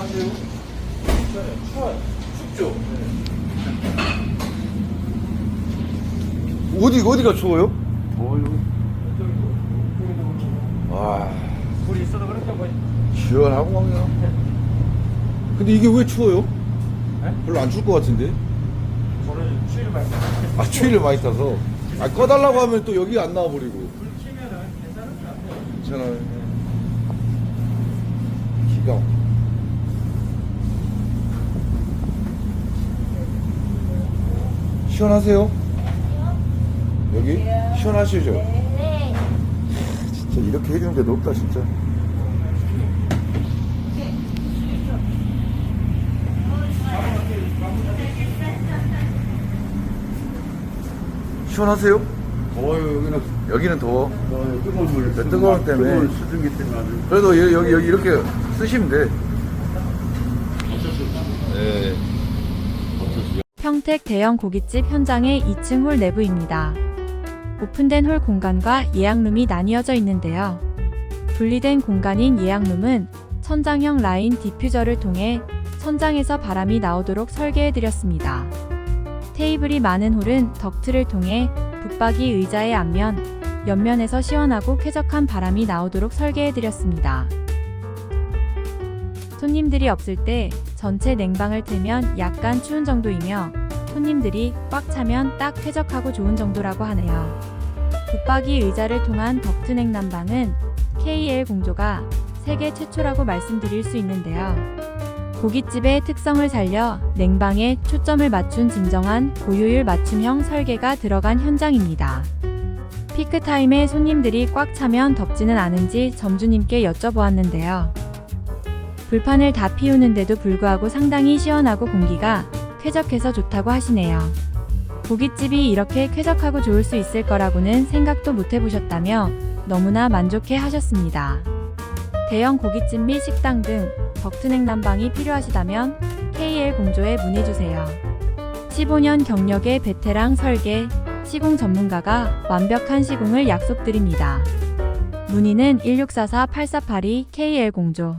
시원하세요? 추워요. 춥죠? 어디 어디가 추워요? 더워요. 와 불이 있어도 그렇게 뭐. 시원하고 막요. 근데 이게 왜 추워요? 네? 별로 안 추울 것 같은데. 저는 추위를 많이 타요. 아 추위를 많이 타서. 아 꺼달라고 하면 또 여기 안 나와버리고. 불 켜면은 괜찮은 것 같아요. 괜찮아요. 기가. 막혀. 시원하세요? 여기? 시원하시죠? 네. 진짜 이렇게 해주는 데도 없다 진짜. 시원하세요? 더워요 여기는 여기는 더워. 더워요 뜨거운 물 네, 뜨거운 때문에. 뜨거운 수증기 때문에 아주 그래도 여기, 여기, 여기 이렇게 쓰시면 돼. 네. 평택 대형 고깃집 현장의 2층 홀 내부입니다. 오픈된 홀 공간과 예약룸이 나뉘어져 있는데요. 분리된 공간인 예약룸은 천장형 라인 디퓨저를 통해 천장에서 바람이 나오도록 설계해드렸습니다. 테이블이 많은 홀은 덕트를 통해 붙박이 의자의 앞면, 옆면에서 시원하고 쾌적한 바람이 나오도록 설계해드렸습니다. 손님들이 없을 때 전체 냉방을 틀면 약간 추운 정도이며 손님들이 꽉 차면 딱 쾌적하고 좋은 정도라고 하네요. 붙박이 의자를 통한 덕트 냉난방은 KL 공조가 세계 최초라고 말씀드릴 수 있는데요. 고깃집의 특성을 살려 냉방에 초점을 맞춘 진정한 고효율 맞춤형 설계가 들어간 현장입니다. 피크타임에 손님들이 꽉 차면 덥지는 않은지 점주님께 여쭤보았는데요. 불판을 다 피우는데도 불구하고 상당히 시원하고 공기가 쾌적해서 좋다고 하시네요. 고깃집이 이렇게 쾌적하고 좋을 수 있을 거라고는 생각도 못 해보셨다며 너무나 만족해 하셨습니다. 대형 고깃집 및 식당 등 덕트 냉난방이 필요하시다면 KL 공조에 문의주세요. 15년 경력의 베테랑 설계, 시공 전문가가 완벽한 시공을 약속드립니다. 문의는 1644-8482 KL 공조